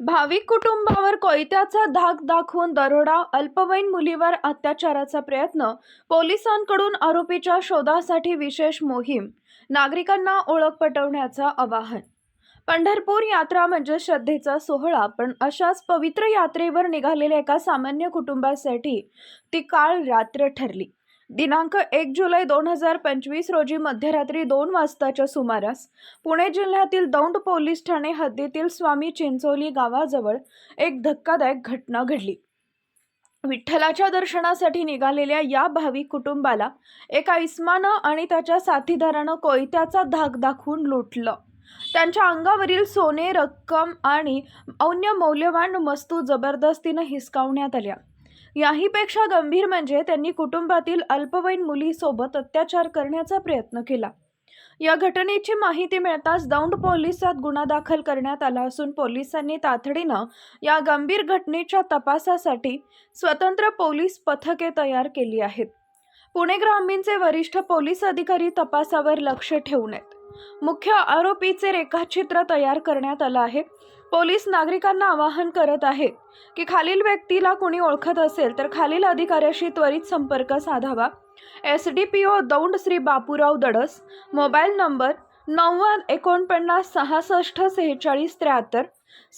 भाविक कुटुंबावर कोयत्याचा धाक दाखवून दरोडा अल्पवयीन मुलीवर अत्याचाराचा प्रयत्न पोलिसांकडून आरोपीच्या शोधासाठी विशेष मोहीम नागरिकांना ओळख पटवण्याचं आवाहन. पंढरपूर यात्रा म्हणजे श्रद्धेचा सोहळा पण अशाच पवित्र यात्रेवर निघालेल्या एका सामान्य कुटुंबासाठी ती काळ रात्र ठरली. दिनांक एक जुलै दोन हजार पंचवीस रोजी मध्यरात्री दोन वाजताच्या सुमारास पुणे जिल्ह्यातील दौंड पोलीस ठाणे हद्दीतील स्वामी चिंचोली गावाजवळ एक धक्कादायक घटना घडली. विठ्ठलाच्या दर्शनासाठी निघालेल्या या भाविक कुटुंबाला एका इस्मानं आणि त्याच्या साथीदारानं कोयत्याचा धाक दाखवून लुटलं. त्यांच्या अंगावरील सोने रक्कम आणि अन्य मौल्यवान वस्तू जबरदस्तीनं हिसकावण्यात आल्या. याहीपेक्षा गंभीर म्हणजे त्यांनी कुटुंबातील अल्पवयीन मुलीसोबत अत्याचार करण्याचा प्रयत्न केला. या घटनेची माहिती मिळताच दौंड पोलिसात गुन्हा दाखल करण्यात आला असून पोलिसांनी तातडीनं या गंभीर घटनेच्या तपासासाठी स्वतंत्र पोलीस पथके तयार केली आहेत. पुणे ग्रामीणचे वरिष्ठ पोलीस अधिकारी तपासावर लक्ष ठेवून आहेत. मुख्य आरोपीचे रेखाचित्र तयार करण्यात आलं आहे. पोलीस नागरिकांना आवाहन करत आहेत की खालील व्यक्तीला कोणी ओळखत असेल तर खालील अधिकाऱ्याशी त्वरित संपर्क साधावा. S D P O Daund Shri Bapurao Dadas. Mobile number नव्वद एकोणपन्नास सहासष्ट सेहेचाळीस त्र्याहत्तर.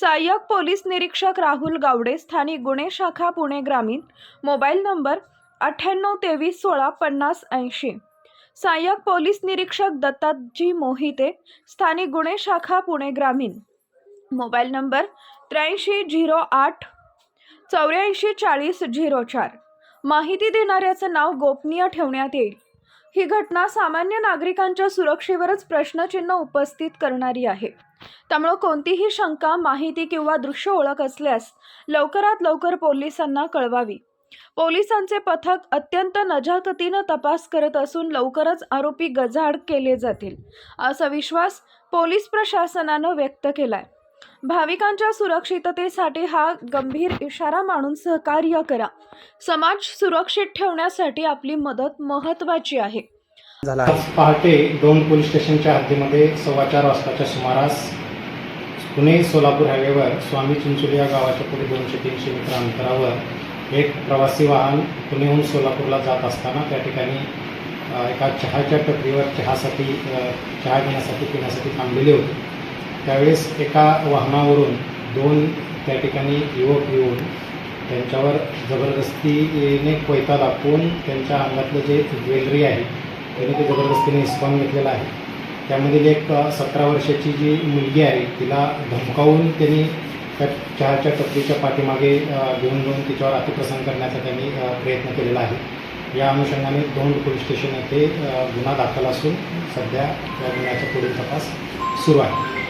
सहाय्यक पोलीस निरीक्षक राहुल गावडे स्थानिक गुन्हे शाखा पुणे ग्रामीण. मोबाईल नंबर अठ्ठ्याण्णव तेवीस सोळा पन्नास ऐंशी. सहाय्यक पोलीस निरीक्षक दत्ताजी मोहिते स्थानिक गुन्हे शाखा पुणे ग्रामीण. मोबाईल नंबर त्र्याऐंशी झिरो आठ चौऱ्याऐंशी चाळीस झिरो चार. माहिती देणाऱ्याचं नाव गोपनीय ठेवण्यात येईल. ही घटना सामान्य नागरिकांच्या सुरक्षेवरच प्रश्नचिन्ह उपस्थित करणारी आहे. त्यामुळं कोणतीही शंका माहिती किंवा दृश्य ओळख असल्यास लवकरात लवकर पोलिसांना कळवावी. पोलिसांचे पथक अत्यंत नजाकतीनं तपास करत असून लवकरच आरोपी गजाड केले जातील असा विश्वास पोलीस प्रशासनानं व्यक्त केलाय. भाविकांच्या सुरक्षिततेसाठी हा गंभीर इशारा मानून सहकार्य करा. समाज सुरक्षित ठेवण्यासाठी आपली मदत महत्त्वाची आहे. झाला पहाटे दोन पोलीस स्टेशनच्या हद्दीमध्ये सव्वा चार वाजताच्या सुमारास पुणे सोलापूर हायवेवर स्वामी चिंचोली या गावाच्या पुढे दोनशे तीनशे मीटर अंतरावर एक प्रवासी वाहन पुण्याहून सोलापूरला जात असताना त्या ठिकाणी एका चहाच्या टपरीवर चहासाठी चहा घेण्यासाठी पिण्यासाठी थांबलेले होते. त्यावेळेस एका वाहनावरून दोन त्या ठिकाणी युवक येऊन त्यांच्यावर जबरदस्तीने कोयता दाखवून त्यांच्या अंगातलं जे ज्वेलरी आहे त्याने ते जबरदस्तीने हिसकावून घेतलेलं आहे. त्यामधील एक सतरा वर्षाची जी मुलगी आहे तिला धमकावून त्यांनी त्या चहाच्या टपरीच्या पाठीमागे घेऊन घेऊन जाऊन तिच्यावर अतिप्रसंग करण्याचा त्यांनी प्रयत्न केलेला आहे. या अनुषंगाने दोन पोलीस स्टेशन येथे गुन्हा दाखल असून सध्या या गुन्ह्याचा पुढील तपास सुरू आहे.